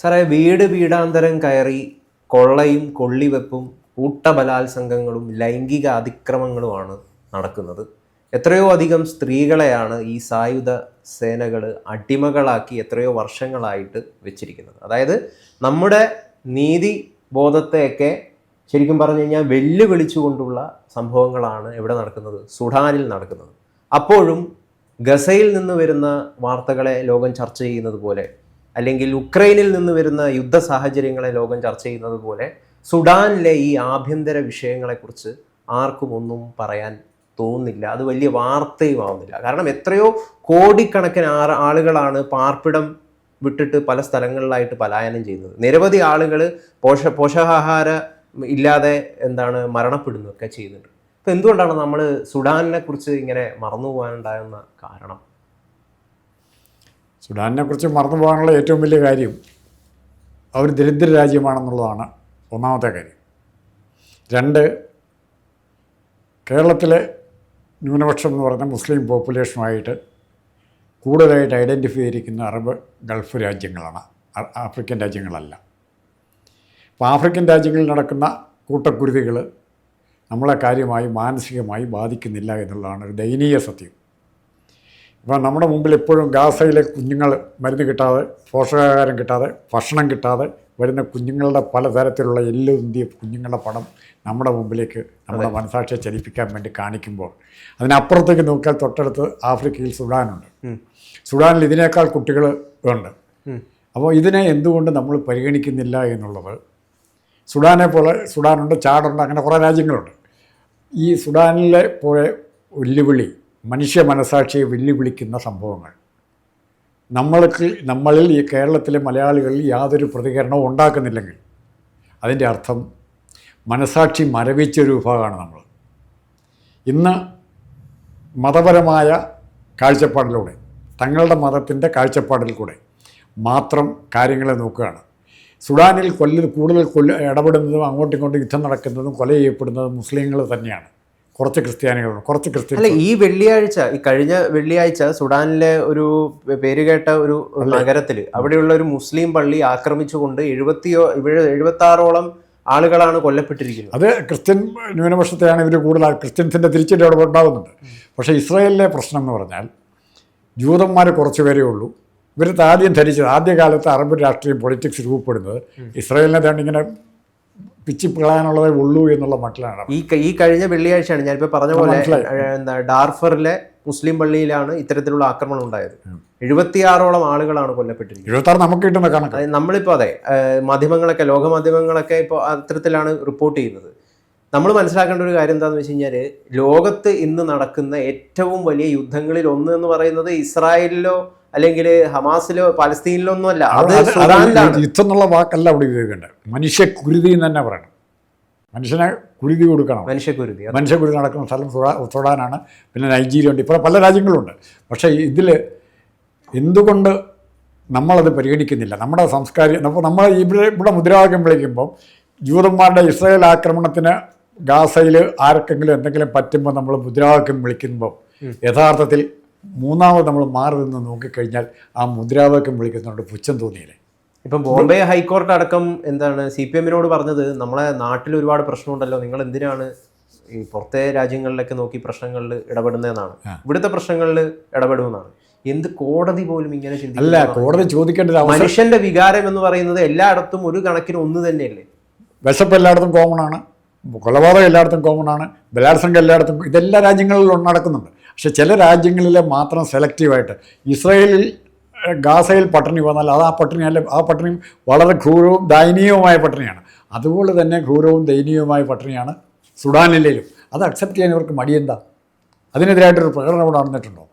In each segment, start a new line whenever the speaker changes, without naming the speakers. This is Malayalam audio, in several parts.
സാറേ വീട് വീടാന്തരം കയറി കൊള്ളയും കൊള്ളിവെപ്പും കൂട്ടബലാത്സംഗങ്ങളും ലൈംഗിക അതിക്രമങ്ങളുമാണ് നടക്കുന്നത്. എത്രയോ അധികം സ്ത്രീകളെയാണ് ഈ സായുധ സേനകൾ അടിമകളാക്കി എത്രയോ വർഷങ്ങളായിട്ട് വെച്ചിരിക്കുന്നത്. അതായത് നമ്മുടെ നീതി ബോധത്തെയൊക്കെ ശരിക്കും പറഞ്ഞു കഴിഞ്ഞാൽ വെല്ലുവിളിച്ചുകൊണ്ടുള്ള സംഭവങ്ങളാണ് ഇവിടെ നടക്കുന്നത് സുഡാനിൽ നടക്കുന്നത്. അപ്പോഴും ഗസയിൽ നിന്ന് വരുന്ന വാർത്തകളെ ലോകം ചർച്ച ചെയ്യുന്നത് പോലെ അല്ലെങ്കിൽ ഉക്രൈനിൽ നിന്ന് വരുന്ന യുദ്ധ സാഹചര്യങ്ങളെ ലോകം ചർച്ച ചെയ്യുന്നത് പോലെ സുഡാനിലെ ഈ ആഭ്യന്തര വിഷയങ്ങളെക്കുറിച്ച് ആർക്കും ഒന്നും പറയാൻ തോന്നില്ല അത് വലിയ വാർത്തയും ആവുന്നില്ല കാരണം എത്രയോ കോടിക്കണക്കിന് ആളുകളാണ് പാർപ്പിടം വിട്ടിട്ട് പല സ്ഥലങ്ങളിലായിട്ട് പലായനം ചെയ്യുന്നത്. നിരവധി ആളുകൾ പോഷ പോഷകാഹാര ഇല്ലാതെ എന്താണ് മരണപ്പെടുന്നതൊക്കെ ചെയ്യുന്നുണ്ട്. അപ്പം എന്തുകൊണ്ടാണ് നമ്മൾ സുഡാനിനെ കുറിച്ച് ഇങ്ങനെ മറന്നു പോകാനുണ്ടായെന്ന കാരണം?
സുഡാനിനെ കുറിച്ച് മറന്നു പോകാനുള്ള ഏറ്റവും വലിയ കാര്യം അവർ ദരിദ്ര രാജ്യമാണെന്നുള്ളതാണ് ഒന്നാമത്തെ കാര്യം. രണ്ട് കേരളത്തിലെ ന്യൂനപക്ഷം എന്ന് പറയുന്ന മുസ്ലിം പോപ്പുലേഷനുമായിട്ട് കൂടുതലായിട്ട് ഐഡന്റിഫൈ ചെയ്തിരിക്കുന്ന അറബ് ഗൾഫ് രാജ്യങ്ങളാണ്. ആഫ്രിക്കൻ രാജ്യങ്ങളല്ല. അപ്പോൾ ആഫ്രിക്കൻ രാജ്യങ്ങളിൽ നടക്കുന്ന കൂട്ടക്കുരുതികൾ നമ്മളെ കാര്യമായി മാനസികമായി ബാധിക്കുന്നില്ല എന്നുള്ളതാണ് ഒരു ദയനീയ സത്യം. ഇപ്പം നമ്മുടെ മുമ്പിൽ എപ്പോഴും ഗാസയിലെ കുഞ്ഞുങ്ങൾ മരുന്ന് കിട്ടാതെ പോഷകാഹാരം കിട്ടാതെ ഭക്ഷണം കിട്ടാതെ വരുന്ന കുഞ്ഞുങ്ങളുടെ പലതരത്തിലുള്ള എല്ല് ഉന്തിയ കുഞ്ഞുങ്ങളുടെ പടം നമ്മുടെ മുമ്പിലേക്ക് നമ്മുടെ മനസാക്ഷിയെ ചലിപ്പിക്കാൻ വേണ്ടി കാണിക്കുമ്പോൾ അതിനപ്പുറത്തേക്ക് നോക്കിയാൽ തൊട്ടടുത്ത് ആഫ്രിക്കയിൽ സുഡാനുണ്ട്. സുഡാനിൽ ഇതിനേക്കാൾ കുട്ടികൾ ഉണ്ട്. അപ്പോൾ ഇതിനെ എന്തുകൊണ്ട് നമ്മൾ പരിഗണിക്കുന്നില്ല എന്നുള്ളത് സുഡാനെ പോലെ സുഡാനുണ്ട് ചാടുണ്ട് അങ്ങനെ കുറേ രാജ്യങ്ങളുണ്ട്. ഈ സുഡാനിലെ പോലെ വെല്ലുവിളി മനുഷ്യ മനസാക്ഷിയെ വെല്ലുവിളിക്കുന്ന സംഭവങ്ങൾ. നമ്മൾക്ക് നമ്മളിൽ ഈ കേരളത്തിലെ മലയാളികളിൽ യാതൊരു പ്രതികരണവും ഉണ്ടാക്കുന്നില്ലെങ്കിൽ അതിന്റെ അർത്ഥം മനസാക്ഷി മരവിച്ച ഒരു വിഭാഗമാണ് നമ്മൾ. ഇന്ന് മതപരമായ കാഴ്ചപ്പാടിലൂടെ തങ്ങളുടെ മതത്തിന്റെ കാഴ്ചപ്പാടിൽ കൂടെ മാത്രം കാര്യങ്ങളെ നോക്കുകയാണ്. സുഡാനിൽ കൊല്ല കൂടുതൽ കൊല്ല ഇടപെടുന്നതും അങ്ങോട്ടും ഇങ്ങോട്ടും യുദ്ധം നടക്കുന്നതും കൊല ചെയ്യപ്പെടുന്നതും മുസ്ലിങ്ങൾ തന്നെയാണ്. കുറച്ച് ക്രിസ്ത്യാനികളുണ്ട്. കുറച്ച്
അല്ല
ക്രിസ്ത്യൻ
ഈ വെള്ളിയാഴ്ച ഈ കഴിഞ്ഞ വെള്ളിയാഴ്ച സുഡാനിലെ ഒരു പേരുകേട്ട ഒരു നഗരത്തിൽ അവിടെയുള്ള ഒരു മുസ്ലിം പള്ളി ആക്രമിച്ചുകൊണ്ട് എഴുപത്തിയോ എഴുപത്തി ആറോളം ആളുകളാണ് കൊല്ലപ്പെട്ടിരിക്കുന്നത്.
അത് ക്രിസ്ത്യൻ ന്യൂനപക്ഷത്തെയാണ് ഇവർ കൂടുതൽ ക്രിസ്ത്യൻസിന്റെ തിരിച്ചടി അവിടെ ഉണ്ടാകുന്നുണ്ട് പക്ഷേ ഇസ്രായേലിലെ പ്രശ്നം എന്ന് പറഞ്ഞാൽ ജൂതന്മാർ കുറച്ച് പേരേ ഉള്ളൂ. ഇവർ ആദ്യം ധരിച്ചത് ആദ്യകാലത്ത് അറബ് രാഷ്ട്രീയം പൊളിറ്റിക്സ് രൂപപ്പെടുന്നത് ഇസ്രായേലിനെ തന്നെ ഇങ്ങനെ പിച്ചി കളയാനുള്ളതേ ഉള്ളൂ എന്നുള്ള മട്ടിലാണ്.
ഈ ഈ കഴിഞ്ഞ വെള്ളിയാഴ്ചയാണ് ഞാനിപ്പോൾ പറഞ്ഞ പോലെ എന്താ ഡാർഫറിലെ മുസ്ലിം പള്ളിയിലാണ് ഇത്തരത്തിലുള്ള ആക്രമണം ഉണ്ടായത്. എഴുപത്തിയാറോളം ആളുകളാണ് കൊല്ലപ്പെട്ടിരിക്കുന്നത്.
ഇരുപത്താറ് നമുക്ക് കിട്ടുന്ന കണക്ക്.
നമ്മളിപ്പോൾ അതെ മാധ്യമങ്ങളൊക്കെ ലോകമാധ്യമങ്ങളൊക്കെ ഇപ്പോൾ അത്തരത്തിലാണ് റിപ്പോർട്ട് ചെയ്യുന്നത്. നമ്മൾ മനസ്സിലാക്കേണ്ട ഒരു കാര്യം എന്താണെന്ന് വെച്ച് കഴിഞ്ഞാൽ ലോകത്ത് ഇന്ന് നടക്കുന്ന ഏറ്റവും വലിയ യുദ്ധങ്ങളിൽ ഒന്ന് എന്ന് പറയുന്നത് ഇസ്രായേലിലോ അല്ലെങ്കിൽ ഹമാസിലോ പാലസ്തീനിലോ ഒന്നും അല്ല അത്
യുദ്ധം എന്നുള്ള വാക്കല്ല അവിടെ ഉപയോഗിക്കേണ്ടത്. മനുഷ്യ കുരുതി എന്ന് തന്നെ പറയണം. മനുഷ്യനെ കുരുതി കൊടുക്കണം.
മനുഷ്യക്കുരുതി
മനുഷ്യക്കുരുതി നടക്കുന്ന സ്ഥലം തൊടാനാണ് സുഡാനാണ് പിന്നെ നൈജീരിയ ഉണ്ട്. ഇപ്പോൾ പല രാജ്യങ്ങളുണ്ട്. പക്ഷേ ഇതിൽ എന്തുകൊണ്ട് നമ്മളത് പരിഗണിക്കുന്നില്ല? നമ്മുടെ സംസ്കാരം അപ്പോൾ നമ്മൾ ഇവിടെ ഇവിടെ മുദ്രാവാക്യം വിളിക്കുമ്പോൾ ജൂതന്മാരുടെ ഇസ്രായേൽ ആക്രമണത്തിന് ഗാസയിൽ ആർക്കെങ്കിലും എന്തെങ്കിലും പറ്റുമ്പോൾ നമ്മൾ മുദ്രാവാക്യം വിളിക്കുമ്പോൾ യഥാർത്ഥത്തിൽ മൂന്നാമത് നമ്മൾ മാറി നിന്ന് നോക്കിക്കഴിഞ്ഞാൽ ആ മുദ്രാവാക്യം വിളിക്കുന്നതുകൊണ്ട് പുച്ഛം തോന്നിയില്ലേ?
ഇപ്പം ബോംബെ ഹൈക്കോർട്ട് അടക്കം എന്താണ് സി പി എമ്മിനോട് പറഞ്ഞത് നമ്മളെ നാട്ടിൽ ഒരുപാട് പ്രശ്നമുണ്ടല്ലോ നിങ്ങൾ എന്തിനാണ് ഈ പുറത്തെ രാജ്യങ്ങളിലൊക്കെ നോക്കി പ്രശ്നങ്ങളിൽ ഇടപെടുന്നതെന്നാണ്? ഇവിടുത്തെ പ്രശ്നങ്ങളിൽ ഇടപെടുമെന്നാണ്. എന്ത് കോടതി പോലും ഇങ്ങനെ
അല്ല കോടതി ചോദിക്കേണ്ടത്
മനുഷ്യന്റെ വികാരം എന്ന് പറയുന്നത് എല്ലായിടത്തും ഒരു കണക്കിന് ഒന്ന് തന്നെയല്ലേ?
വിശപ്പ് എല്ലായിടത്തും കോമൺ ആണ് കൊലപാതകം എല്ലായിടത്തും കോമൺ ആണ് ബലാത്സംഗം എല്ലായിടത്തും ഇതെല്ലാ രാജ്യങ്ങളിലും നടക്കുന്നുണ്ട്. പക്ഷെ ചില രാജ്യങ്ങളിൽ മാത്രം സെലക്റ്റീവായിട്ട് ഇസ്രയേലിൽ ഗാസയിൽ പട്ടിണി വന്നാൽ അത് ആ പട്ടിണി അല്ല ആ പട്ടിണി വളരെ ക്രൂരവും ദയനീയവുമായ പട്ടിണിയാണ്. അതുപോലെ തന്നെ ക്രൂരവും ദയനീയവുമായ പട്ടിണിയാണ് സുഡാനിലേലും അത് അക്സെപ്റ്റ് ചെയ്യാൻ ഇവർക്ക് മടിയെന്താ? അതിനെതിരായിട്ടൊരു പ്രകടനം ഇവിടെ നടന്നിട്ടുണ്ടോ?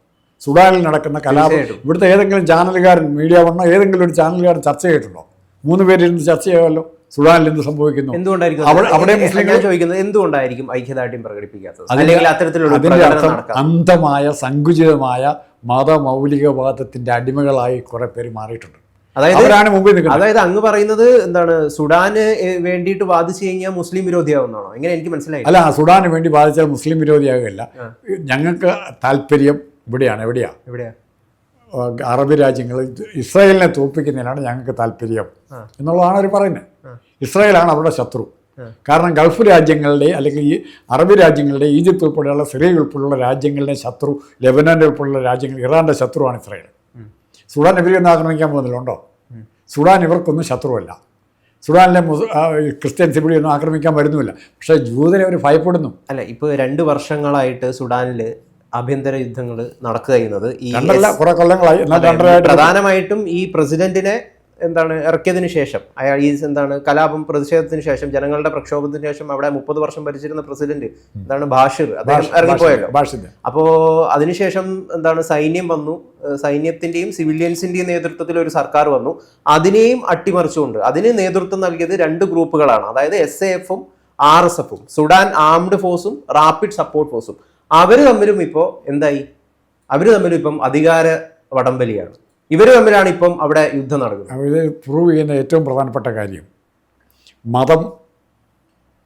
സുഡാനിൽ നടക്കുന്ന കലാപം. ഇവിടുത്തെ ഏതെങ്കിലും ചാനലുകാരൻ മീഡിയ വന്നോ ഏതെങ്കിലും ഒരു ചാനലുകാരൻ ചർച്ച ചെയ്തിട്ടുണ്ടോ? മൂന്ന് പേരിരുന്ന് ചർച്ച ചെയ്യാമല്ലോ. സുഡാനിൽ എന്ത് സംഭവിക്കുന്നു?
എന്തുകൊണ്ടായിരിക്കും
അവിടെ- മുസ്ലിങ്ങൾ-
ചോദിക്കുന്നത്? എന്തുകൊണ്ടായിരിക്കും ഐക്യദാർഢ്യം പ്രകടിപ്പിക്കാത്തത്? അല്ലെങ്കിൽ അത്തരത്തിലുള്ള അതിന്റെ
അർത്ഥം അന്ധമായ സങ്കുചിതമായ മതമൗലികവാദത്തിന്റെ അടിമകളായി കുറെ പേര് മാറിയിട്ടുണ്ട്.
അതായത്
മുമ്പിൽ നിൽക്കുന്നത്.
അതായത് അങ്ങ് പറയുന്നത് എന്താണ്? സുഡാന് വേണ്ടിയിട്ട് വാദിച്ചു കഴിഞ്ഞാൽ മുസ്ലിം വിരോധിയാവുന്നതാണോ? എങ്ങനെ എനിക്ക് മനസ്സിലായി
അല്ല സുഡാന് വേണ്ടി വാദിച്ചാൽ മുസ്ലിം വിരോധിയാകില്ല ഞങ്ങൾക്ക് താല്പര്യം ഇവിടെയാണ്. എവിടെയാ?
എവിടെയാ?
അറബ് രാജ്യങ്ങൾ ഇസ്രായേലിനെ തോൽപ്പിക്കുന്നതിനാണ് ഞങ്ങൾക്ക് താല്പര്യം എന്നുള്ളതാണ് അവർ പറയുന്നത്. ഇസ്രായേലാണ് അവരുടെ ശത്രു. കാരണം ഗൾഫ് രാജ്യങ്ങളുടെ അല്ലെങ്കിൽ ഈ അറബ് രാജ്യങ്ങളുടെ ഈജിപ്ത് ഉൾപ്പെടെയുള്ള സിറിയ ഉൾപ്പെടെയുള്ള രാജ്യങ്ങളുടെ ശത്രു ലെബനാന്റെ ഉൾപ്പെടെയുള്ള രാജ്യങ്ങൾ ഇറാന്റെ ശത്രുവാണ് ഇസ്രായേൽ. സുഡാൻ ഇവരെയൊന്നും ആക്രമിക്കാൻ പോകുന്നില്ല ഉണ്ടോ സുഡാൻ ഇവർക്കൊന്നും ശത്രുവല്ല. സുഡാനിലെ ക്രിസ്ത്യൻസ് ഇവിടെയൊന്നും ആക്രമിക്കാൻ വരുന്നുമില്ല. പക്ഷേ ജൂതനെ അവർ ഭയപ്പെടുന്നു.
അല്ല ഇപ്പോൾ രണ്ട് വർഷങ്ങളായിട്ട് സുഡാനിൽ ആഭ്യന്തര യുദ്ധങ്ങൾ നടക്കുക ചെയ്യുന്നത് ഈ
കൊല്ലങ്ങളായി.
പ്രധാനമായിട്ടും ഈ പ്രസിഡന്റിനെ എന്താണ് ഇറക്കിയതിന് ശേഷം അയാൾ ഈ എന്താണ് കലാപം പ്രതിഷേധത്തിന് ശേഷം ജനങ്ങളുടെ പ്രക്ഷോഭത്തിന് ശേഷം അവിടെ മുപ്പത് വർഷം ഭരിച്ചിരുന്ന പ്രസിഡന്റ് എന്താണ് ബാഷിർ അദ്ദേഹം ഇറങ്ങിപ്പോയല്ലോ. അപ്പോ അതിനുശേഷം എന്താണ് സൈന്യം വന്നു സൈന്യത്തിന്റെയും സിവിലിയൻസിന്റെയും നേതൃത്വത്തിൽ ഒരു സർക്കാർ വന്നു. അതിനെയും അട്ടിമറിച്ചുകൊണ്ട് അതിന് നേതൃത്വം നൽകിയത് രണ്ട് ഗ്രൂപ്പുകളാണ്. അതായത് എസ് എ എഫും ആർ എസ് എഫും സുഡാൻ ആംഡ് ഫോഴ്സും റാപ്പിഡ് സപ്പോർട്ട് ഫോഴ്സും. അവർ തമ്മിലും ഇപ്പോൾ എന്തായി? അവർ തമ്മിലും ഇപ്പം അധികാര വടംവലിയാണ്. ഇവർ തമ്മിലാണ് ഇപ്പം അവിടെ യുദ്ധം നടക്കുന്നത്.
അവർ പ്രൂവ് ചെയ്യുന്ന ഏറ്റവും പ്രധാനപ്പെട്ട കാര്യം. മതം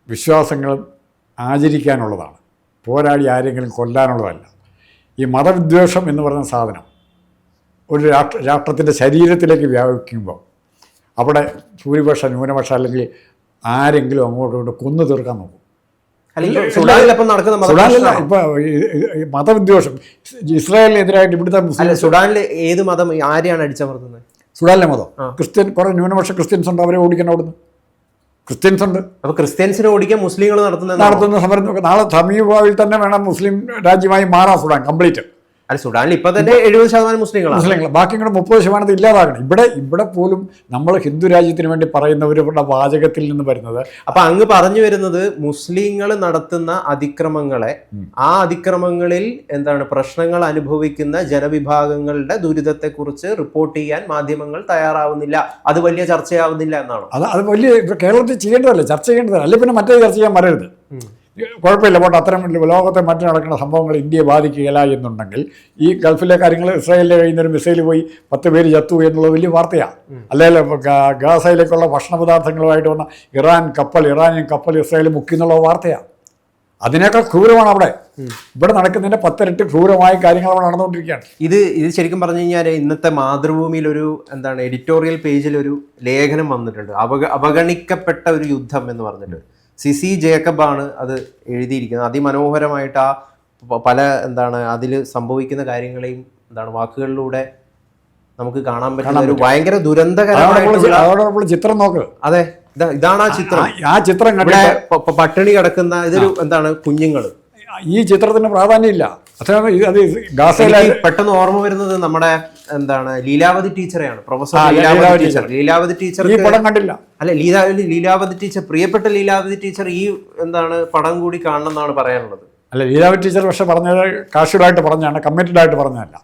വിശ്വാസങ്ങളും ആചരിക്കാനുള്ളതാണ്. പോരാടി ആരെങ്കിലും കൊല്ലാനുള്ളതല്ല. ഈ മതവിദ്വേഷം എന്ന് പറയുന്ന സാധനം ഒരു രാഷ്ട്ര രാഷ്ട്രത്തിന്റെ ശരീരത്തിലേക്ക് വ്യാപിക്കുമ്പോൾ അവിടെ ഭൂരിപക്ഷ ന്യൂനപക്ഷ അല്ലെങ്കിൽ ആരെങ്കിലും അങ്ങോട്ടും ഇങ്ങോട്ടും കൊന്നു തീർക്കാൻ നോക്കും. മതവിദ്വേഷം. ഇസ്രായേലിനെതിരായിട്ട് ഇവിടുത്തെ മുസ്ലിം
സുഡാനിൽ ഏത് മതം ആരെയാണ് അടിച്ചമർത്തുന്നത്?
സുഡാനിലെ മതം. ക്രിസ്ത്യൻ കുറെ ന്യൂനപക്ഷ ക്രിസ്ത്യൻസ് ഉണ്ട് അവരെ ഓടിക്കണം അവിടുന്ന്. ക്രിസ്ത്യൻസ് ഉണ്ട്.
അപ്പൊ ക്രിസ്ത്യൻസിനെ ഓടിക്കാൻ മുസ്ലിങ്ങൾ നടത്തുന്ന
നടത്തുന്ന സമരം നാളെ സമീപഭാവിയിൽ തന്നെ വേണം മുസ്ലിം രാജ്യമായി മാറാൻ സുഡാൻ കംപ്ലീറ്റ്.
അല്ല സുഡാനിൽ ഇപ്പൊ തന്നെ എഴുപത് ശതമാനം മുസ്ലിങ്ങളാണ്.
മുസ്ലിങ്ങൾ ബാക്കി ഇങ്ങോട്ട് മുപ്പത് ശതമാനത്തിൽ ഇല്ലാതാകണം. ഇവിടെ ഇവിടെ പോലും നമ്മൾ ഹിന്ദു രാജ്യത്തിന് വേണ്ടി പറയുന്നവരുടെ വാചകത്തിൽ നിന്ന് വരുന്നത്
അപ്പൊ അങ്ങ് പറഞ്ഞു വരുന്നത് മുസ്ലിങ്ങൾ നടത്തുന്ന അതിക്രമങ്ങളെ ആ അതിക്രമങ്ങളിൽ എന്താണ് പ്രശ്നങ്ങൾ അനുഭവിക്കുന്ന ജനവിഭാഗങ്ങളുടെ ദുരിതത്തെക്കുറിച്ച് റിപ്പോർട്ട് ചെയ്യാൻ മാധ്യമങ്ങൾ തയ്യാറാവുന്നില്ല. അത് വലിയ ചർച്ചയാവുന്നില്ല എന്നാണ്?
അത് അത് വലിയ കേരളത്തിൽ ചെയ്യേണ്ടതല്ലേ? ചർച്ച ചെയ്യേണ്ടതല്ലേ? അല്ലെങ്കിൽ പിന്നെ മറ്റേ ചർച്ച ചെയ്യാൻ വരരുത്. കുഴപ്പമില്ല പോട്ടെ. അത്തരം ലോകത്തെ മറ്റു നടക്കുന്ന സംഭവങ്ങൾ ഇന്ത്യയെ ബാധിക്കുകയില്ല എന്നുണ്ടെങ്കിൽ ഈ ഗൾഫിലെ കാര്യങ്ങൾ ഇസ്രായേലിലെ കഴിയുന്ന ഒരു മിസൈൽ പോയി പത്ത് പേര് ചത്തു എന്നുള്ളത് വലിയ വാർത്തയാണ് അല്ലെങ്കിൽ ഗാസയിലേക്കുള്ള ഭക്ഷണ പദാർത്ഥങ്ങളുമായിട്ട് വന്ന ഇറാൻ കപ്പൽ ഇറാനിയൻ കപ്പൽ ഇസ്രായേൽ മുക്കി എന്നുള്ള വാർത്തയാണ് അതിനേക്കാൾ ക്രൂരമാണ് അവിടെ. ഇവിടെ നടക്കുന്നതിന്റെ പത്തിരട്ടി ക്രൂരമായ കാര്യങ്ങൾ അവിടെ നടന്നുകൊണ്ടിരിക്കുകയാണ്.
ഇത് ഇത് ശരിക്കും പറഞ്ഞു കഴിഞ്ഞാൽ ഇന്നത്തെ മാതൃഭൂമിയിൽ ഒരു എന്താണ് എഡിറ്റോറിയൽ പേജിൽ ഒരു ലേഖനം വന്നിട്ടുണ്ട്. അവഗ അവഗണിക്കപ്പെട്ട ഒരു യുദ്ധം എന്ന് പറഞ്ഞിട്ട്. സിസി ജേക്കബാണ് അത് എഴുതിയിരിക്കുന്നത്. അതിമനോഹരമായിട്ട് ആ പല എന്താണ് അതിൽ സംഭവിക്കുന്ന കാര്യങ്ങളെയും എന്താണ് വാക്കുകളിലൂടെ നമുക്ക് കാണാൻ പറ്റുന്ന ഒരു ഭയങ്കര ദുരന്തകരമായിട്ടുള്ള
ചിത്രം നോക്ക്.
അതെ ഇതാണ് ആ ചിത്രം.
ആ- ചിത്രം
പട്ടിണി കിടക്കുന്ന ഇതൊരു എന്താണ് കുഞ്ഞുങ്ങൾ
ഈ ചിത്രത്തിന് പ്രാധാന്യമില്ല. അത്ര അത്
പെട്ടെന്ന് ഓർമ്മ വരുന്നത് നമ്മുടെ എന്താണ് Leelavathi ടീച്ചറെയാണ് professor Leelavathi teacher. Leelavathi teacher
ഈ പടം കണ്ടില്ല.
അല്ല ലീലാവതി ലീലാവതി ടീച്ചർ പ്രിയപ്പെട്ട ലീലാവതി ടീച്ചർ ഈ എന്താണ് പടം കൂടി കാണണം എന്നാണ് പറയാനുള്ളത്.
അല്ല ലീലാവതി ടീച്ചർ പക്ഷെ പറഞ്ഞത് കാഷ്വലായിട്ട് പറഞ്ഞാണ് കമ്മിറ്റഡ് ആയിട്ട് പറഞ്ഞതല്ല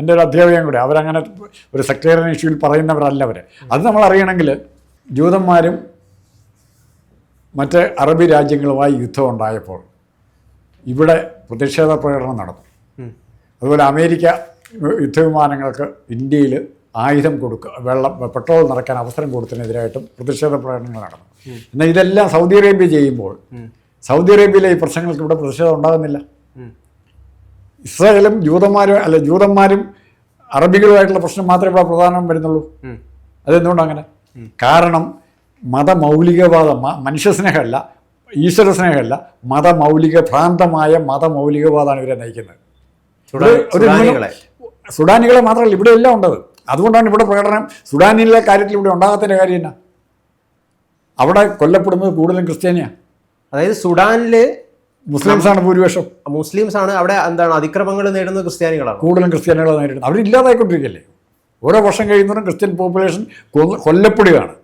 എന്റെ ഒരു അധ്യാപകൻ കൂടെ അവരങ്ങനെ ഒരു സെക്രട്ടറിയൻ ഇഷ്യൂവിൽ പറയുന്നവരല്ല അവർ അത് നമ്മൾ അറിയണമെങ്കിൽ ജൂതന്മാരും മറ്റ് അറബി രാജ്യങ്ങളുമായി യുദ്ധം ഉണ്ടായപ്പോൾ ഇവിടെ പ്രതിഷേധ പ്രകടനം നടന്നു. അതുപോലെ അമേരിക്ക യുദ്ധവിമാനങ്ങൾക്ക് ഇന്ത്യയിൽ ആയുധം കൊടുക്കുക വെള്ളം പെട്രോൾ നിറയ്ക്കാൻ അവസരം കൊടുത്തതിനെതിരായിട്ടും പ്രതിഷേധ പ്രകടനങ്ങൾ നടന്നു. എന്നാൽ ഇതെല്ലാം സൗദി അറേബ്യ ചെയ്യുമ്പോൾ സൗദി അറേബ്യയിലെ ഈ പ്രശ്നങ്ങൾക്ക് ഇവിടെ പ്രതിഷേധം ഉണ്ടാകുന്നില്ല. ഇസ്രായേലും ജൂതന്മാരും അല്ല ജൂതന്മാരും അറബികളുമായിട്ടുള്ള പ്രശ്നം മാത്രമേ ഇവിടെ പ്രധാനം വരുന്നുള്ളൂ. അതെന്തുകൊണ്ട് അങ്ങനെ? കാരണം മതമൗലികവാദം മനുഷ്യസ്നേഹമല്ല ഈശ്വര സ്നേഹമല്ല മതമൗലിക ഭ്രാന്തമായ മതമൗലികവാദമാണ് ഇവരെ നയിക്കുന്നത്. ഒരു
സുഡാനികളെ
മാത്രമല്ല ഇവിടെ എല്ലാം ഉണ്ടത്. അതുകൊണ്ടാണ് ഇവിടെ പ്രകടനം. സുഡാനിലെ കാര്യത്തിൽ ഇവിടെ ഉണ്ടാകാത്തതിന്റെ കാര്യം എന്നാ? അവിടെ കൊല്ലപ്പെടുന്നത് കൂടുതലും ക്രിസ്ത്യാനിയാണ്
അതായത് സുഡാനിൽ
മുസ്ലിംസാണ് ഭൂരിപക്ഷം.
മുസ്ലിംസ് ആണ് അവിടെ എന്താണ് അതിക്രമങ്ങൾ നേടുന്നത് ക്രിസ്ത്യാനികളാണ്.
കൂടുതലും ക്രിസ്ത്യാനികളെ നേരിടുന്നത്. അവരില്ലാതായിക്കൊണ്ടിരിക്കുകയല്ലേ? ഓരോ വർഷം കഴിയുന്നതും ക്രിസ്ത്യൻ പോപ്പുലേഷൻ കൊല്ലപ്പെടുകയാണ്.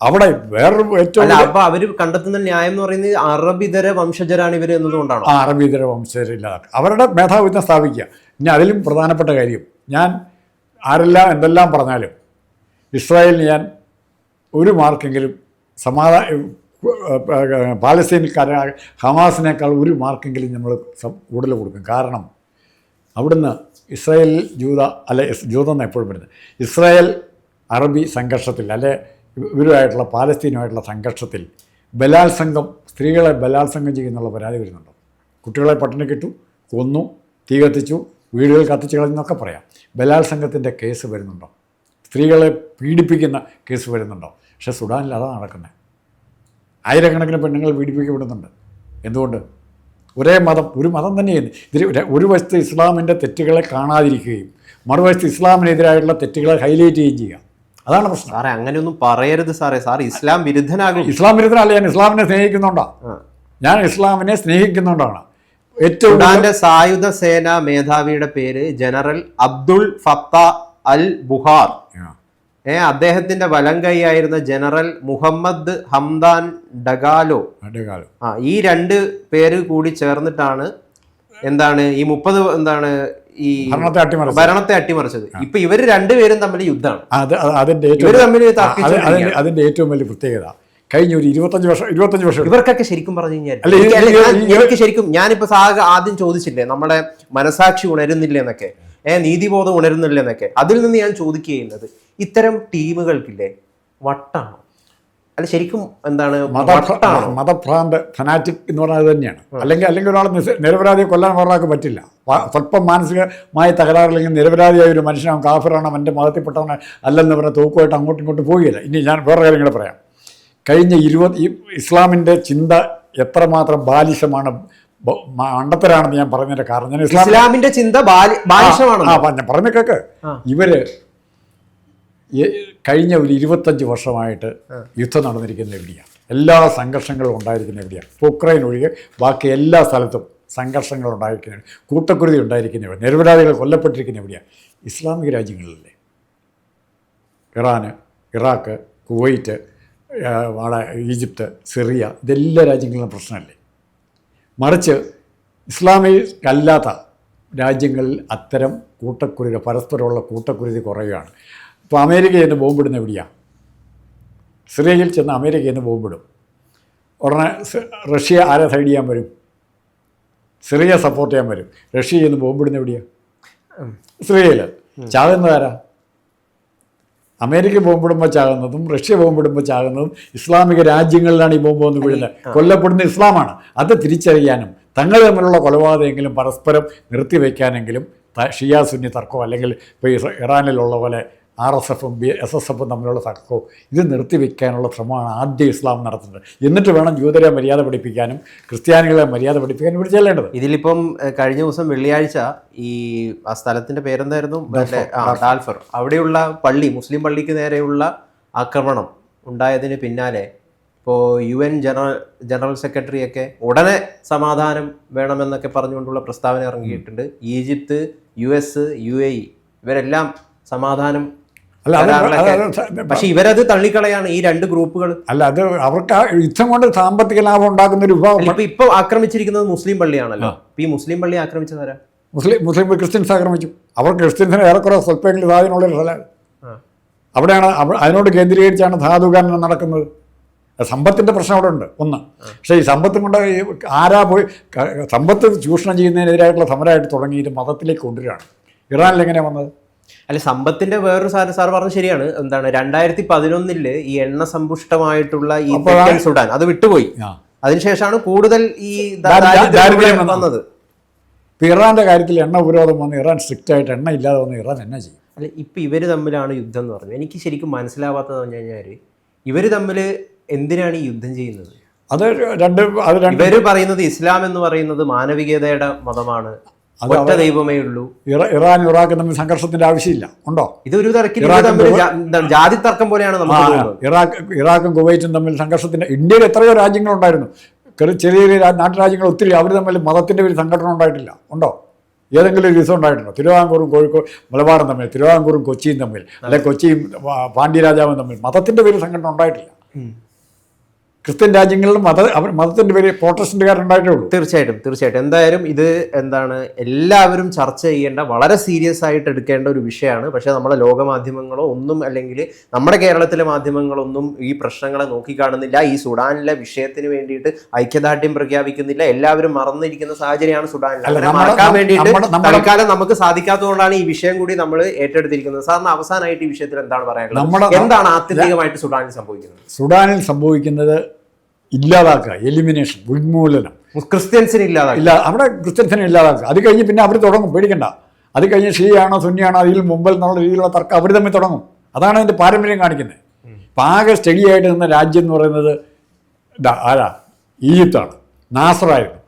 അവിടെ വേറൊരു ഏറ്റവും
അപ്പൊ അവർ കണ്ടെത്തുന്ന ന്യായം എന്ന് പറയുന്നത് അറബിതര വംശജരാണ് ഇവർ എന്നതുകൊണ്ടാണ്
ആ വംശജരില്ലാതെ അവരുടെ മേധാവിത്വം സ്ഥാപിക്കുക. ഇനി അതിലും പ്രധാനപ്പെട്ട കാര്യം ഞാൻ ആരെല്ലാം എന്തെല്ലാം പറഞ്ഞാലും ഇസ്രായേലിന് ഞാൻ ഒരു മാർക്കെങ്കിലും സമാധാന പാലസ്തീനക്കാരെ ഹമാസിനേക്കാൾ ഒരു മാർക്കെങ്കിലും നമ്മൾ കൂടുതൽ കൊടുക്കും. കാരണം അവിടുന്ന് ഇസ്രായേൽ ജൂത അല്ലെ ജൂതെന്ന് എപ്പോഴും വരുന്നത്? ഇസ്രായേൽ അറബി സംഘർഷത്തിൽ അല്ലെ ഇവരുമായിട്ടുള്ള പാലസ്തീനുമായിട്ടുള്ള സംഘർഷത്തിൽ ബലാത്സംഗം സ്ത്രീകളെ ബലാത്സംഗം ചെയ്യുന്നുള്ള പരാതി വരുന്നുണ്ട്. കുട്ടികളെ പട്ടിണി കിട്ടു കൊന്നു തീ കത്തിച്ചു വീടുകൾ കത്തിച്ചു കളഞ്ഞെന്നൊക്കെ പറയാം. ബലാത്സംഗത്തിന്റെ കേസ് വരുന്നുണ്ടോ? സ്ത്രീകളെ പീഡിപ്പിക്കുന്ന കേസ് വരുന്നുണ്ടോ? പക്ഷെ സുഡാനിൽ അതാണ് നടക്കുന്നത് ആയിരക്കണക്കിന് പെണ്ണുങ്ങൾ പീഡിപ്പിക്കപ്പെടുന്നുണ്ട്. എന്തുകൊണ്ട്? ഒരേ മതം ഒരു മതം തന്നെയാണ്. ഇതിൽ ഒരു വശത്ത് ഇസ്ലാമിന്റെ തെറ്റുകളെ കാണാതിരിക്കുകയും മറുവശത്ത് ഇസ്ലാമിനെതിരായിട്ടുള്ള തെറ്റുകളെ ഹൈലൈറ്റ് ചെയ്യുകയും ചെയ്യുക അതാണ് പ്രശ്നം.
സാറേ അങ്ങനെയൊന്നും പറയരുത് സാറേ. സാർ ഇസ്ലാം വിരുദ്ധനാകും.
ഇസ്ലാം വിരുദ്ധനല്ല ഞാൻ ഇസ്ലാമിനെ സ്നേഹിക്കുന്നുണ്ടോ. ഞാൻ ഇസ്ലാമിനെ സ്നേഹിക്കുന്നുണ്ടാണ്. ഏറ്റവും
സായുധ സേനാ മേധാവിയുടെ പേര് ജനറൽ അബ്ദുൾ ഫത്ത അൽ ബുഹാർ. ഏ അദ്ദേഹത്തിന്റെ വലം കൈയായിരുന്ന general Mohamed Hamdan Dagalo.
Dagalo.
ആ ഈ രണ്ട് പേര് കൂടി ചേർന്നിട്ടാണ് എന്താണ് ഈ മുപ്പത് എന്താണ് ഈ
ഭരണത്തെ അട്ടിമറിച്ചത്.
ഭരണത്തെ അട്ടിമറിച്ചത്. ഇപ്പൊ ഇവർ രണ്ടുപേരും തമ്മിൽ യുദ്ധമാണ്.
അതിന്റെ അതിന്റെ ഏറ്റവും വലിയ പ്രത്യേകത കഴിഞ്ഞ ഒരു ഇരുപത്തഞ്ച് വർഷം ഇരുപത്തഞ്ച് വർഷം
ഇവർക്കൊക്കെ ശരിക്കും പറഞ്ഞു കഴിഞ്ഞാൽ എനിക്ക് ശരിക്കും ഞാനിപ്പോ സാഹ ആദ്യം ചോദിച്ചില്ലേ നമ്മുടെ മനസാക്ഷി ഉണരുന്നില്ല എന്നൊക്കെ? ഏഹ് നീതിബോധം ഉണരുന്നില്ല എന്നൊക്കെ? അതിൽ നിന്ന് ഞാൻ ചോദിക്കുക ചെയ്യുന്നത് ഇത്തരം ടീമുകൾക്കില്ലേ വട്ടാണോ അല്ല ശരിക്കും എന്താണ്
മത മതഭ്രാന്ത് ഫനാറ്റിക് എന്ന് പറഞ്ഞത് തന്നെയാണ്. അല്ലെങ്കിൽ അല്ലെങ്കിൽ ഒരാൾ നിരപരാധിയെ കൊല്ലാൻ ഒരാൾക്ക് പറ്റില്ല. സ്വല്പം മാനസികമായ തകരാറില്ലെങ്കിൽ നിരപരാധിയായ ഒരു മനുഷ്യനാണ് കാഫിറാണ് അവന്റെ മതത്തിൽപ്പെട്ടവനെ അല്ലെന്ന് പറഞ്ഞ തൂക്കുമായിട്ട് അങ്ങോട്ടും ഇങ്ങോട്ടും പോവുകയില്ല. ഇനി ഞാൻ വേറെ കാര്യം കൂടെ പറയാം. കഴിഞ്ഞ ഇരുപത് ഈ ഇസ്ലാമിന്റെ ചിന്ത എത്രമാത്രം ബാലിശമാണ് അണ്ടത്തരാണെന്ന് മണ്ടത്തരാണെന്ന് ഞാൻ പറഞ്ഞതിന്റെ കാരണം ഞാൻ
ഇസ്ലാമിന്റെ ചിന്ത ബാലിശമാണ്
ആ പറഞ്ഞ കേക്ക്. ഇവർ കഴിഞ്ഞ ഒരു ഇരുപത്തഞ്ച് വർഷമായിട്ട് യുദ്ധം നടന്നിരിക്കുന്ന എവിടെയാണ്? എല്ലാ സംഘർഷങ്ങളും ഉണ്ടായിരിക്കുന്ന എവിടെയാണ്? ഉക്രൈൻ ഒഴികെ ബാക്കി എല്ലാ സ്ഥലത്തും സംഘർഷങ്ങൾ ഉണ്ടായിരിക്കുന്ന കൂട്ടക്കുരുതി ഉണ്ടായിരിക്കുന്ന എവിടെ നിരപരാധികൾ കൊല്ലപ്പെട്ടിരിക്കുന്ന എവിടെയാണ്? ഇസ്ലാമിക രാജ്യങ്ങളിലല്ലേ? ഇറാന് ഇറാഖ് കുവൈറ്റ് അവിടെ ഈജിപ്ത് സിറിയ ഇതെല്ലാ രാജ്യങ്ങളിലും പ്രശ്നമല്ലേ? മറിച്ച് ഇസ്ലാമിക് അല്ലാത്ത രാജ്യങ്ങളിൽ അത്തരം കൂട്ടക്കുരുതി പരസ്പരമുള്ള കൂട്ടക്കുരുതി കുറയുകയാണ്. ഇപ്പോൾ അമേരിക്ക ചെന്ന് ബോംബിടുന്ന എവിടെയാണ് സിറിയയിൽ ചെന്ന് അമേരിക്ക ചെന്ന് ബോംബിടും ഉടനെ റഷ്യ ആരെ സൈഡ് ചെയ്യാൻ വരും? സിറിയ സപ്പോർട്ട് ചെയ്യാൻ വരും. റഷ്യ ചെന്ന് ബോംബിടുന്ന എവിടെയാണ് സിറിയയിൽ ചാകുന്നതാരാ അമേരിക്ക ബോംബിടുമ്പോൾ ചാകുന്നതും റഷ്യ ബോംബിടുമ്പോൾ ചാകുന്നതും ഇസ്ലാമിക രാജ്യങ്ങളിലാണ് ഈ ബോംബ് വന്ന് വീഴുന്നത്. കൊല്ലപ്പെടുന്ന ഇസ്ലാമാണ്. അത് തിരിച്ചറിയാനും തങ്ങൾ തമ്മിലുള്ള കൊലപാതകമെങ്കിലും പരസ്പരം നിർത്തിവെക്കാനെങ്കിലും ഷിയ സുന്നി തർക്കമോ അല്ലെങ്കിൽ ഇപ്പോൾ ഇറാനിലുള്ള പോലെ ആർ എസ് എഫും ബി എസ് എസ് എഫും തമ്മിലുള്ള തർക്കവും ഇത് നിർത്തിവെക്കാനുള്ള ശ്രമമാണ് ആദ്യം ഇസ്ലാം നടത്തുന്നത്. എന്നിട്ട് വേണം ജൂതരെ മര്യാദ പഠിപ്പിക്കാനും ക്രിസ്ത്യാനികളെ മര്യാദ പഠിപ്പിക്കാനും ഇവിടെ ചെല്ലേണ്ടത്.
ഇതിലിപ്പം കഴിഞ്ഞ ദിവസം വെള്ളിയാഴ്ച ഈ ആ സ്ഥലത്തിന്റെ പേരെന്തായിരുന്നു? ഡാൽഫർ അവിടെയുള്ള പള്ളി മുസ്ലിം പള്ളിക്ക് നേരെയുള്ള ആക്രമണം ഉണ്ടായതിന് പിന്നാലെ ഇപ്പോൾ യു എൻ ജനറൽ ജനറൽ സെക്രട്ടറിയൊക്കെ ഉടനെ സമാധാനം വേണമെന്നൊക്കെ പറഞ്ഞുകൊണ്ടുള്ള പ്രസ്താവന ഇറങ്ങിയിട്ടുണ്ട്. Egypt U S U A E ഇവരെല്ലാം സമാധാനം കരാറിലൊക്കെ-
അത്
പക്ഷെ ഇവരത് തള്ളിക്കളയാണ് ഈ രണ്ട് ഗ്രൂപ്പുകൾ.
അല്ല അത് അവർക്ക് ആ യുദ്ധം കൊണ്ട് സാമ്പത്തിക ലാഭം ഉണ്ടാക്കുന്ന ഒരു വിഭാഗം
ഇപ്പൊ ഇപ്പൊ ആക്രമിച്ചിരിക്കുന്നത് മുസ്ലിം പള്ളിയാണല്ലോ. ഇപ്പൊ ഈ മുസ്ലിം പള്ളി ആക്രമിച്ചതാരാ
മുസ്ലിം മുസ്ലിം ക്രിസ്ത്യൻസ് ആക്രമിച്ചു. അവർ ക്രിസ്ത്യൻസിന് ഏറെക്കുറെ സ്വല്പമെങ്കിലും സ്വാധീനമുള്ള സ്ഥലമാണ് അവിടെയാണ് അതിനോട് കേന്ദ്രീകരിച്ചാണ് ധാതുകാരനം നടക്കുന്നത്. സമ്പത്തിന്റെ പ്രശ്നം അവിടെ ഉണ്ട് ഒന്ന്. പക്ഷേ ഈ സമ്പത്തും കൊണ്ട് ആരാ പോയി സമ്പത്ത് ചൂഷണം ചെയ്യുന്നതിനെതിരായിട്ടുള്ള സമരമായിട്ട് തുടങ്ങിയിട്ട് മതത്തിലേക്ക് കൊണ്ടുവരികയാണ്. ഇറാനിൽ എങ്ങനെയാണ് വന്നത്?
അല്ല സമ്പത്തിന്റെ വേറൊരു സാധനം സാർ പറഞ്ഞ ശരിയാണ്. എന്താണ് രണ്ടായിരത്തി പതിനൊന്നിൽ ഈ എണ്ണ സമ്പുഷ്ടമായിട്ടുള്ള ഈ തെക്കൻ സുഡാൻ അത് വിട്ടുപോയി. അതിനുശേഷമാണ് കൂടുതൽ ഈ
ദാരിദ്ര്യം-
വന്നത്.
ഇറാന്റെ ഇറാന്റെ കാര്യത്തിൽ എണ്ണ ഉപരോധം വന്ന് ഇറാൻ സ്ട്രിക്റ്റ് ആയിട്ട് എണ്ണ ഇല്ലാതെ വന്ന് ഇറാൻ എന്നാ ചെയ്യും?
അല്ല ഇപ്പൊ ഇവർ തമ്മിലാണ് യുദ്ധം എന്ന് പറഞ്ഞത്. എനിക്ക് ശരിക്കും മനസ്സിലാവാത്തത് പറഞ്ഞു കഴിഞ്ഞാൽ ഇവർ തമ്മിൽ എന്തിനാണ് ഈ യുദ്ധം ചെയ്യുന്നത്?
അത് രണ്ട് അത് രണ്ട്
പേര് പറയുന്നത് ഇസ്ലാം എന്ന് പറയുന്നത് മാനവികതയുടെ മതമാണ്. ഒറ്റ ദൈവമേ ഉള്ളൂ.
ഇറ- ഇറാൻ ഇറാഖും തമ്മിൽ സംഘർഷത്തിന്റെ ആവശ്യമില്ല. ഉണ്ടോ?
ഇതൊരു ജാതി തർക്കം പോലെയാണ്
ഇറാഖ് ഇറാഖും കുവൈറ്റും തമ്മിൽ സംഘർഷത്തിന്റെ ഇന്ത്യയിൽ എത്രയോ രാജ്യങ്ങളുണ്ടായിരുന്നു. ചെറിയ ചെറിയ നാട്ടുരാജ്യങ്ങൾ ഒത്തിരി അവർ തമ്മിൽ മതത്തിന്റെ ഒരു സംഘടന ഉണ്ടായിട്ടില്ല. ഉണ്ടോ? ഏതെങ്കിലും ഒരു ദിവസം ഉണ്ടായിട്ടുണ്ടോ? തിരുവിതാംകൂറും കോഴിക്കോട് മലബാറും തമ്മിൽ തിരുവിതാംകൂറും കൊച്ചിയും തമ്മിൽ അല്ലെ കൊച്ചിയും പാണ്ഡ്യരാജാവും തമ്മിൽ മതത്തിന്റെ പേരിൽ സംഘടന ഉണ്ടായിട്ടില്ല. ക്രിസ്ത്യൻ രാജ്യങ്ങളിലും മത മതത്തിന്റെ പേരിൽ പ്രോട്ടസ്റ്റന്റുകാരുണ്ടായിട്ടേ ഉള്ളൂ
തീർച്ചയായിട്ടും തീർച്ചയായിട്ടും. എന്തായാലും ഇത് എന്താണ് എല്ലാവരും ചർച്ച ചെയ്യേണ്ട വളരെ സീരിയസ് ആയിട്ട് എടുക്കേണ്ട ഒരു വിഷയമാണ്. പക്ഷേ നമ്മുടെ ലോകമാധ്യമങ്ങളോ ഒന്നും അല്ലെങ്കിൽ നമ്മുടെ കേരളത്തിലെ മാധ്യമങ്ങളൊന്നും ഈ പ്രശ്നങ്ങളെ നോക്കിക്കാണുന്നില്ല. ഈ സുഡാനിലെ വിഷയത്തിന് വേണ്ടിയിട്ട് ഐക്യദാർഢ്യം പ്രഖ്യാപിക്കുന്നില്ല. എല്ലാവരും മറന്നിരിക്കുന്ന സാഹചര്യമാണ് സുഡാനിൽ മറക്കാൻ വേണ്ടിയിട്ട് തൽക്കാലം നമുക്ക് സാധിക്കാത്തതുകൊണ്ടാണ് ഈ വിഷയം കൂടി നമ്മൾ ഏറ്റെടുത്തിരിക്കുന്നത്. സാറിന് അവസാനമായിട്ട് ഈ വിഷയത്തിൽ എന്താണ് പറയാനുള്ളത്? എന്താണ് ആത്യന്തികമായിട്ട് സുഡാനിൽ സംഭവിക്കുന്നത്?
സുഡാനിൽ സംഭവിക്കുന്നത് ഇല്ലാതാക്കുക എലിമിനേഷൻ ഉന്മൂലനം.
ക്രിസ്ത്യൻസിനെ ഇല്ലാതാക്കുക.
ഇല്ല അവിടെ ക്രിസ്ത്യൻസിനെ ഇല്ലാതാക്കുക. അത് കഴിഞ്ഞ് പിന്നെ അവർ തുടങ്ങും പേടിക്കണ്ട. അത് കഴിഞ്ഞ് ഷീയാണോ സുന്നിയാണോ അതിൽ മുമ്പിൽ എന്നുള്ള രീതിയിലുള്ള തർക്കം അവർ തമ്മിൽ തുടങ്ങും. അതാണ് അതിന്റെ പാരമ്പര്യം കാണിക്കുന്നത്. അപ്പം ആകെ സ്റ്റഡി ആയിട്ട് നിന്ന രാജ്യം എന്ന് പറയുന്നത് ആരാ? ഈജിപ്താണ്. നാസറായിരുന്നു.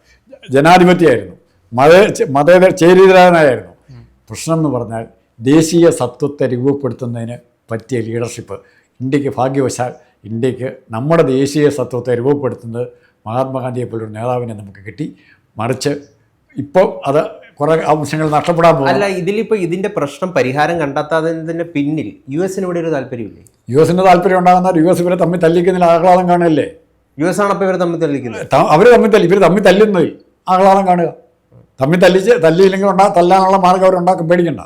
ജനാധിപത്യമായിരുന്നു. മത മതേതര ചേരിതരാനായിരുന്നു പ്രശ്നം എന്ന് പറഞ്ഞാൽ ദേശീയ സത്വത്തെ രൂപപ്പെടുത്തുന്നതിന് പറ്റിയ ലീഡർഷിപ്പ് ഇന്ത്യയ്ക്ക് ഭാഗ്യവശാൽ ഇന്ത്യയ്ക്ക് നമ്മുടെ ദേശീയ സത്വത്തെ രൂപപ്പെടുത്തുന്നത് മഹാത്മാഗാന്ധിയെ പോലൊരു നേതാവിനെ നമുക്ക് കിട്ടി. മറിച്ച് ഇപ്പോൾ അത് കുറെ അംശങ്ങൾ നഷ്ടപ്പെടാൻ പോകും
അല്ല ഇതിലിപ്പോൾ ഇതിന്റെ പ്രശ്നം പരിഹാരം കണ്ടെത്താത്തതിന്റെ പിന്നിൽ യു എസിന് ഇവിടെ ഒരു താല്പര്യമില്ലേ?
യു എസിന്റെ താല്പര്യം ഉണ്ടാകുന്ന യു എസ് ഇവരെ തമ്മിൽ തല്ലിക്കുന്നതിൽ ആഹ്ലാദം കാണുകയല്ലേ?
യു എസ് ആണ് അപ്പൊ ഇവർ തമ്മിൽ തല്ലിക്കുന്നത്?
അവർ തമ്മിൽ തല്ലി ഇവർ തമ്മിൽ തല്ലുന്നതിൽ ആഹ്ലാദം കാണുക. തമ്മിൽ തല്ലിച്ച് തല്ലിയില്ലെങ്കിൽ ഉണ്ടാ തല്ലാനുള്ള മാർഗം അവരുണ്ടാക്കും പേടിക്കണ്ട.